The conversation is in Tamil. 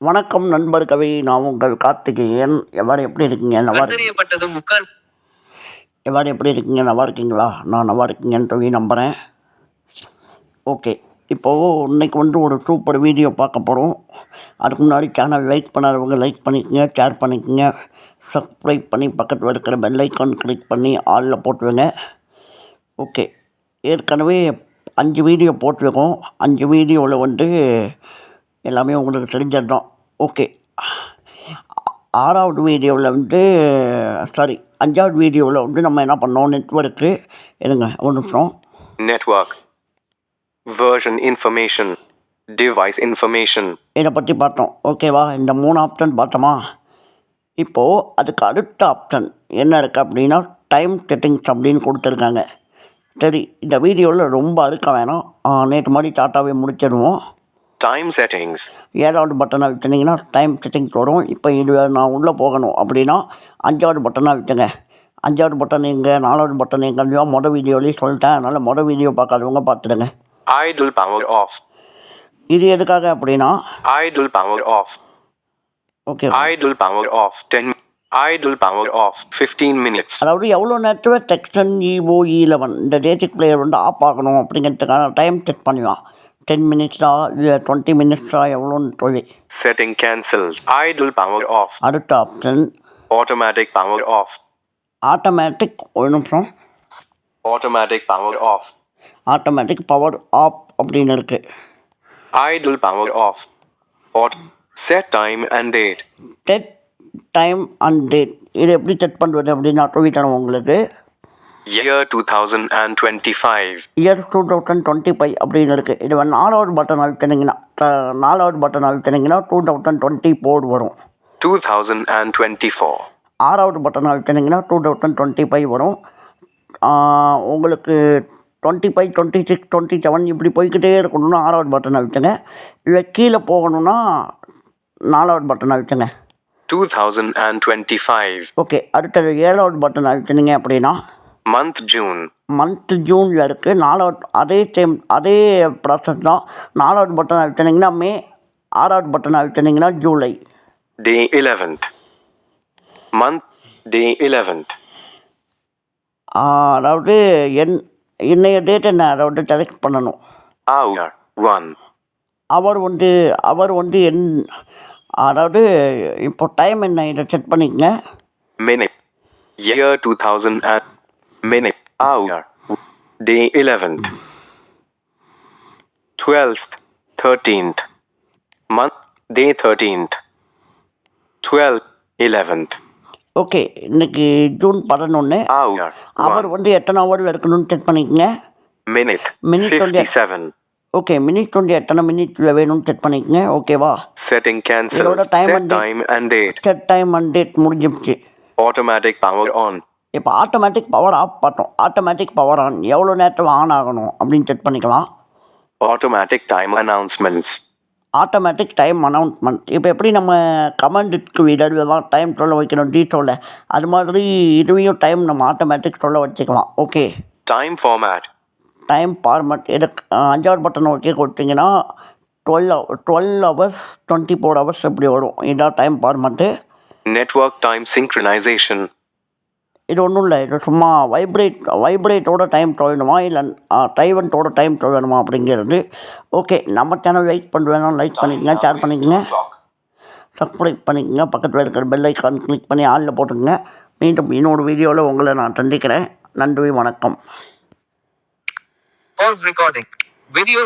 வணக்கம் நண்பர் கவி நான் உங்கள் கார்த்திகேயன். எவ்வாறு எப்படி இருக்கீங்க? நல்லா முக்கால் எவ்வாறு எப்படி இருக்கீங்க? நல்லா இருக்கீங்களா? நான் நல்லா இருக்கீங்கன்னு சொல்லி நம்புகிறேன் ஓகே. இப்போது இன்னைக்கு வந்து ஒரு சூப்பர் வீடியோ பார்க்க போகிறோம் அதுக்கு முன்னாடி சேனல் லைக் பண்ணாதவங்க லைக் பண்ணிக்கங்க ஷேர் பண்ணிக்கங்க. சப்ஸ்கிரைப் பண்ணி பக்கத்தில் இருக்கிற பெல் ஐக்கான் கிளிக் பண்ணி ஆளில் போட்டுருங்க. ஓகே. ஏற்கனவே அஞ்சு வீடியோ போட்டிருக்கோம். அஞ்சு வீடியோவில் வந்து எல்லாமே உங்களுக்கு தெரிஞ்சது தான் ஓகே ஆறாவது வீடியோவில் வந்து சாரி அஞ்சாவது வீடியோவில் வந்து நம்ம என்ன பண்ணோம்? நெட்ஒர்க்கு இருங்க ஒரு நிமிஷம். Network. Version information. Device information. இதை பற்றி பார்த்தோம். ஓகேவா இந்த மூணு ஆப்ஷன் பார்த்தோமா? இப்போது அதுக்கு அடுத்த ஆப்ஷன் என்ன இருக்குது அப்படின்னா டைம் செட்டிங்ஸ் அப்படின்னு கொடுத்துருக்காங்க. சரி இந்த வீடியோவில் ரொம்ப அறுக்க வேணாம். நேற்று மாதிரி டாட்டாவே முடிச்சிடுவோம் time settings. ஏழாவது பட்டனை அழுத்தினீங்கன்னா டைம் செட்டிங்ஸ் வரும். இப்போ இது நான் உள்ளே போகணும் அப்படின்னா அஞ்சாவது பட்டனை அழுத்துங்க அஞ்சாவது பட்டன் எங்கே நாலாவது பட்டன் எங்கேயோ மொதல் வீடியோலேயே சொல்லிட்டேன். அதனால் மொதல் வீடியோ பார்க்காதவங்க பார்த்துடுங்க. Idle power off. இது எதுக்காக அப்படின்னா idle power off. Okay idle power off. 10 idle power off. 15 minutes. அதாவது எவ்வளோ நேரத்தில் டெக்ஸ்டன் இஓ லெவன் இந்த டேட்டிக் பிளேயர் வந்து ஆஃப் ஆகணும் அப்படிங்கிறதுக்கான டைம் செட் பண்ணலாம். டென் மினிட்ஸா இல்லை டுவெண்ட்டி மினிட்ஸா எவ்வளோன்னு சொல்லி. Setting cancelled idle power off. அடுத்த option automatic power off. Automatic ஒரு நிமிஷம். Automatic power off. Automatic power off அப்படின்னு இருக்குது idle power off. Aut- set time and date. Set time and date இது எப்படி செக் பண்ணுறது அப்படின்னு நான் சொல்லித்தரேன் உங்களுக்கு. Year 2025 year two thousand twenty five அப்படின்னு இருக்குது இது நாலாவது பட்டன் அழுத்தினீங்கன்னா நாலாவது பட்டன் அழுத்தினீங்கன்னா டூ தௌசண்ட் டுவெண்ட்டி ஃபோர் வரும். 2024 ஆறாவது பட்டன் அழுத்தினீங்கன்னா டூ தௌசண்ட் டுவெண்ட்டி ஃபைவ் வரும். உங்களுக்கு twenty five twenty six twenty seven இப்படி போய்க்கிட்டே இருக்கணும்னா ஆறாவது பட்டன் அழுத்துங்க இல்லை கீழே போகணும்னா நாலாவது பட்டன் அழுத்துங்க 2025 ஓகே அடுத்தது ஏழாவது பட்டன் அழுத்தினீங்க அப்படின்னா month June. மந்த் ஜூனில் இருக்குது நாலாவது அதே சேம் அதே ப்ராசஸ் தான். நாலாவது பட்டன் அழுத்தினீங்கன்னா மே ஆறாவது button அழுத்தினீங்கன்னா July 11th month day 11th ஆஹ் அதாவது என் இன்னைய டேட் என்ன? அதாவது செலக்ட் பண்ணணும். 1 அவர் வந்து அவர் வந்து என் அதாவது இப்போ டைம் என்ன? இதை செக் பண்ணிக்கங்க. Minute. Year 2000 and minute hour day 11th 12th 13th month day 13th 12th 11th okay இன்னைக்கு ஜூன் பதினொன்று hour அவர் 1 வந்து எத்தனை ஹவர் எடுக்கணும்னு செக் பண்ணிக்கங்க minute Minute only. 57 okay minute வந்து எத்தனை மினிட்ல வேணும்னு செக் பண்ணிக்கங்க ஓகேவா setting cancelled இதோட time set and date. time and date set time and date முடிஞ்சிருச்சு automatic power on இப்போ ஆட்டோமேட்டிக் பவர் ஆஃப் பார்த்தோம் ஆட்டோமேட்டிக் பவர் ஆன் எவ்வளோ நேரத்தில் ஆன் ஆகணும் அப்படின்னு செக் பண்ணிக்கலாம். Automatic time announcements. Automatic time announcement இப்போ எப்படி நம்ம கமெண்ட்டுக்கு வீடெல்லாம் டைம் சொல்ல வைக்கணும்? டீ சொல்ல அது மாதிரி இதுவையும் டைம் நம்ம ஆட்டோமேட்டிக் சொல்ல வச்சுக்கலாம். Okay time format. Time format இது அஞ்சாவது பட்டன் ஓகே கொடுத்தீங்கன்னா twelve twelve hours twenty four hours இப்படி வரும். இதான் time format network time synchronization. இது ஒன்றும் இல்லை. இது சும்மா வைப்ரேட் வைப்ரேட்டோட டைம் சொல்லணுமா இல்லை டைவன்ட்டோட டைம் சொல்லணுமா அப்படிங்கிறது. ஓகே நம்ம சேனல் லைக் பண்ணுவேன்னா லைக் பண்ணிக்கங்க ஷேர் பண்ணிக்கங்க. சப்ஸ்கிரைப் பண்ணிக்கங்க பக்கத்தில் இருக்கிற பெல் ஐக்கான் கிளிக் பண்ணி ஆளில் போட்டுக்கங்க. மீண்டும் இன்னொரு வீடியோவில் உங்களை நான் சந்திக்கிறேன். நன்றி வணக்கம். Pause video video